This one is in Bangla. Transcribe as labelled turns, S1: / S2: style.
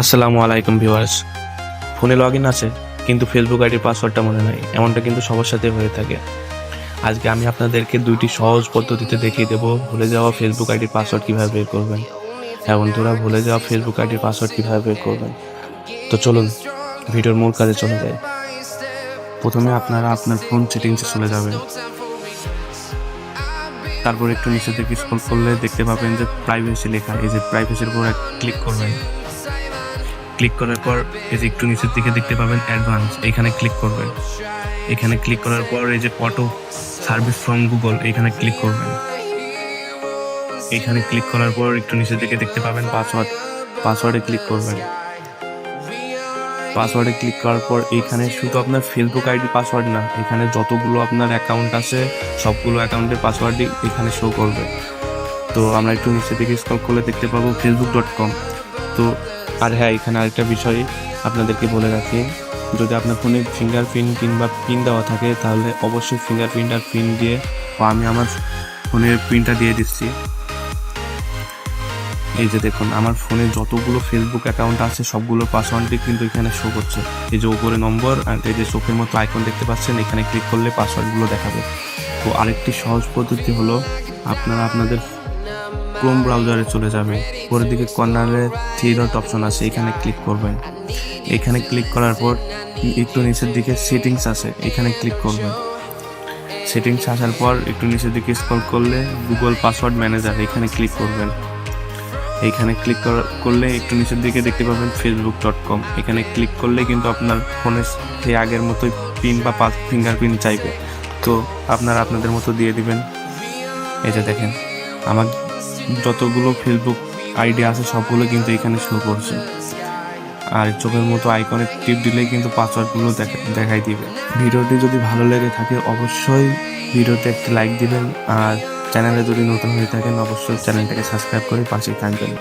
S1: আসসালামু আলাইকুম ভিউয়ার্স। ফোনে লগ ইন আছে, কিন্তু ফেসবুক আইডির পাসওয়ার্ডটা মনে নাই, এমনটা কিন্তু সবার সাথে হয়ে থাকে। আজকে আমি আপনাদেরকে দুইটি সহজ পদ্ধতিতে দেখিয়ে দেবো, ভুলে যাওয়া ফেসবুক আইডির পাসওয়ার্ড কীভাবে বের করবেন। হ্যাঁ বন্ধুরা, ভুলে যাওয়া ফেসবুক আইডির পাসওয়ার্ড কীভাবে বের করবেন। তো চলুন, ভিডিওর মূল কাজে চলে যাই। প্রথমে আপনারা আপনার ফোন সেটিংসে চলে যাবেন। তারপর একটু নিচে দিকে স্ক্রল করলে দেখতে পাবেন যে প্রাইভেসি লেখা, এই যে প্রাইভেসির উপর ক্লিক করবেন। ক্লিক করার পর এই যে একটু নিচের দিকে দেখতে পাবেন অ্যাডভান্স এখানে ক্লিক করবেন। এখানে ক্লিক করার পর এই যে অটো সার্ভিস ফ্রম গুগল এখানে ক্লিক করবেন। এখানে ক্লিক করার পর একটু নিচের দিকে দেখতে পাবেন পাসওয়ার্ড পাসওয়ার্ডে ক্লিক করবেন। পাসওয়ার্ডে ক্লিক করার পর এখানে শুধু আপনার ফেসবুক আইডি পাসওয়ার্ড না, এখানে যতগুলো আপনার অ্যাকাউন্ট আছে, সবগুলো অ্যাকাউন্টের পাসওয়ার্ডই এখানে শো করবে। তো আমরা একটু নিচের দিকে স্ক্রল করলে দেখতে পাবো ফেসবুক ডট কম তো আর হ্যাঁ এখানে আরেকটা বিষয় আপনাদেরকে বলে রাখি। যদি আপনার ফোনে ফিঙ্গারপ্রিন্ট কিংবা পিন দেওয়া থাকে, তাহলে অবশ্যই ফিঙ্গারপ্রিন্ট আর পিন দিয়ে আমি আমার ফোনের প্রিন্টটা দিয়ে দিচ্ছি। এই যে দেখুন, আমার ফোনে যতগুলো ফেসবুক অ্যাকাউন্ট আছে, সবগুলো পাসওয়ার্ডই কিন্তু এখানে শো করছে। এই যে উপরে নম্বর আর এই যে চোখের মতো আইকন দেখতে পাচ্ছেন, এখানে ক্লিক করলে পাসওয়ার্ডগুলো দেখাবে। তো আরেকটি সহজ পদ্ধতি হলো, আপনারা আপনাদের ক্রোম ব্রাউজারে চলে যাবে। পরের দিকে কর্নারে থ্রি ডট অপশন আছে, এখানে ক্লিক করবেন। এখানে ক্লিক করার পর একটু নিচের দিকে সেটিংস আছে, এখানে ক্লিক করবেন। সেটিংস আসার পর একটু নিচের দিকে স্ক্রল করলে গুগল পাসওয়ার্ড ম্যানেজার এখানে ক্লিক করবেন। এইখানে ক্লিক করলে একটু নিচের দিকে দেখতে পাবেন ফেসবুক ডট কম এখানে ক্লিক করলে কিন্তু আপনার ফোনে সেই আগের মতোই পিন বা পাস ফিঙ্গারপ্রিন্ট চাইবে। তো আপনারা আপনাদের মতো দিয়ে দিবেন। যে দেখেন আমার যতগুলো ফেসবুক আইডি আছে, সবগুলো কিন্তু এখানে শো করছে। আর চোখের মতো আইকনে টিপ দিলে কিন্তু পাসওয়ার্ডগুলো দেখা, দেখাই দিবে। ভিডিওটি যদি ভালো লেগে থাকে, অবশ্যই ভিডিওতে একটি লাইক দিবেন। আর চ্যানেলে যদি নতুন হয়ে থাকেন, অবশ্যই চ্যানেলটাকে সাবস্ক্রাইব করে পাশে থাকবেন।